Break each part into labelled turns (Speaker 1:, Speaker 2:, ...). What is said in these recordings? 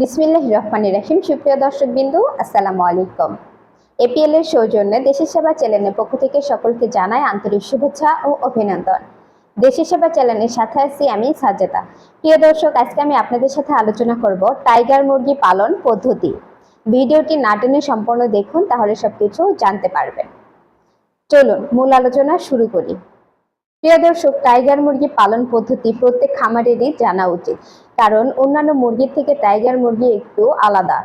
Speaker 1: বিসমিল্লাহ রহমান রাহিম। সুপ্রিয় দর্শক বিন্দু আসসালামু আলাইকুম। এপিএল এর সৌজন্যে দেশের সেবা চ্যানেলের পক্ষ থেকে সকলকে জানাই আন্তরিক শুভেচ্ছা ও অভিনন্দন। দেশের সেবা চ্যানেলের সাথে আছি আমি সাজেদা। প্রিয় দর্শক, আজকে আমি আপনাদের সাথে আলোচনা করব টাইগার মুরগি পালন পদ্ধতি। ভিডিওটি না টেনে সম্পূর্ণ দেখুন, তাহলে সবকিছু জানতে পারবেন। চলুন, মূল আলোচনা শুরু করি। প্রিয় দর্শক, টাইগার মুরগি পালন পদ্ধতি প্রত্যেক খামারেরই জানা উচিত। কারণ অন্যান্য মুরগির থেকে টাইগার মুরগি একটু আলাদা।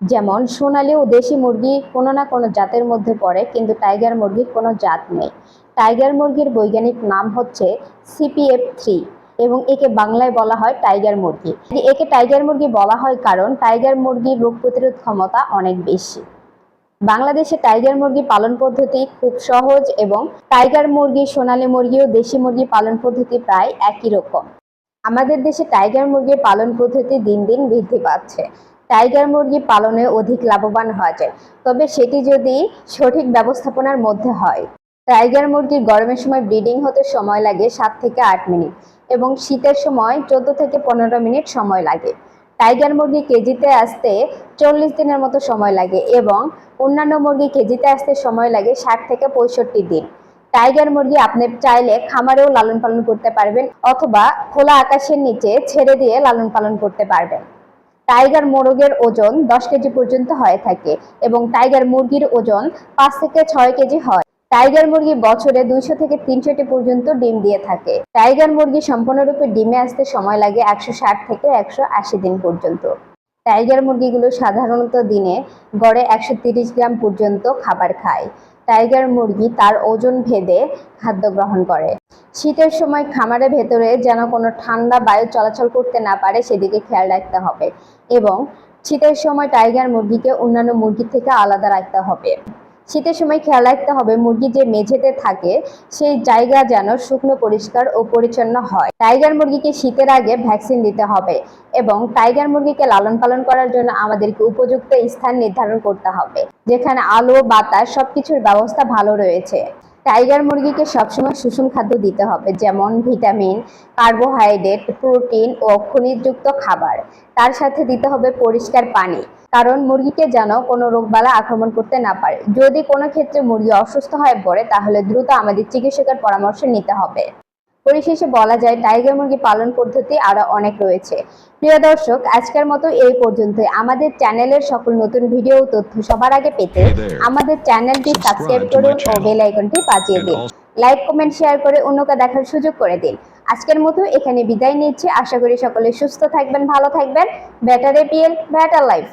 Speaker 1: যেমন সোনালি ও দেশি মুরগি কোনো না কোনো জাতের মধ্যে পড়ে, কিন্তু টাইগার মুরগির কোনো জাত নেই। টাইগার মুরগির বৈজ্ঞানিক নাম হচ্ছে সিপিএফ থ্রি এবং একে বাংলায় বলা হয় টাইগার মুরগি। একে টাইগার মুরগি বলা হয় কারণ টাইগার মুরগির রোগ প্রতিরোধ ক্ষমতা অনেক বেশি। বাংলাদেশে টাইগার মুরগি পালন পদ্ধতি খুব সহজ এবং টাইগার মুরগি, সোনালী মুরগি ও দেশি মুরগি পালন পদ্ধতি প্রায় একই রকম। আমাদের দেশে টাইগার মুরগির পালন পদ্ধতি দিন দিন বৃদ্ধি পাচ্ছে। টাইগার মুরগি পালনে অধিক লাভবান হওয়া যায়। তবে সেটি যদি সঠিক ব্যবস্থাপনার মধ্যে হয় টাইগার মুরগির গরমের সময় ব্রিডিং হতে সময় লাগে সাত থেকে আট মিনিট এবং শীতের সময় চোদ্দ থেকে পনেরো মিনিট সময় লাগে। টাইগার মুরগি কেজিতে আসতে চল্লিশ দিনের মতো সময় লাগে এবং অন্যান্য মুরগি কেজিতে আসতে সময় লাগে ষাট থেকে পঁয়ষট্টি দিন। টাইগার মুরগি আপনি চাইলে খামারেও লালন পালন করতে পারবেন অথবা খোলা আকাশের নিচে ছেড়ে দিয়ে লালন পালন করতে পারবেন। টাইগার মোরগের ওজন দশ কেজি পর্যন্ত হয়ে থাকে এবং টাইগার মুরগির ওজন পাঁচ থেকে ছয় কেজি হয়। টাইগার মুরগি বছরে দুইশো থেকে তিনশোটি পর্যন্ত ডিম দিয়ে থাকে। টাইগার মুরগি সম্পূর্ণরূপে ডিমে আসতে সময় লাগে একশো ষাট থেকে একশো আশি দিন পর্যন্ত। টাইগার মুরগিগুলো সাধারণত দিনে গড়ে একশো গ্রাম পর্যন্ত খাবার খায়। টাইগার মুরগি তার ওজন ভেদে খাদ্য গ্রহণ করে। শীতের সময় খামারের ভেতরে যেন কোনো ঠান্ডা বায়ু চলাচল করতে না পারে, সেদিকে খেয়াল রাখতে হবে এবং শীতের সময় টাইগার মুরগিকে অন্যান্য মুরগির থেকে আলাদা রাখতে হবে। শীতের সময় খেয়াল রাখতে হবে, মুরগি যে মেঝেতে থাকে, সেই জায়গা যেন শুকনো, পরিষ্কার ও পরিচ্ছন্ন হয়। টাইগার মুরগিকে শীতের আগে ভ্যাকসিন দিতে হবে এবং টাইগার মুরগিকে লালন পালন করার জন্য আমাদেরকে উপযুক্ত স্থান নির্ধারণ করতে হবে, যেখানে আলো, বাতাস সবকিছুর ব্যবস্থা ভালো রয়েছে। টাইগার মুরগিকে সবসময় সুষম খাদ্য দিতে হবে, যেমন ভিটামিন, কার্বোহাইড্রেট, প্রোটিন ও খনিজযুক্ত খাবার। তার সাথে দিতে হবে পরিষ্কার পানি, কারণ মুরগিকে যেন কোনো রোগবালা আক্রমণ করতে না পারে। যদি কোনো ক্ষেত্রে মুরগি অসুস্থ হয়ে পড়ে, তাহলে দ্রুত আমাদের চিকিৎসকের পরামর্শ নিতে হবে। পরিশেষে বলা যায় টাইগার মুরগি পালন পদ্ধতি আরও অনেক রয়েছে। প্রিয় দর্শক আজকের মতো এই পর্যন্তই। আমাদের চ্যানেলের সকল নতুন ভিডিও ও তথ্য সবার আগে পেতে আমাদের চ্যানেলটি সাবস্ক্রাইব করুন ও. বেল আইকনটি বাজিয়ে দিন। লাইক কমেন্ট শেয়ার করে অন্যকে দেখার সুযোগ করে দিন। আজকের মতো এখানে বিদায় নিচ্ছি। আশা করি সকলে সুস্থ থাকবেন ভালো থাকবেন। Better APL better life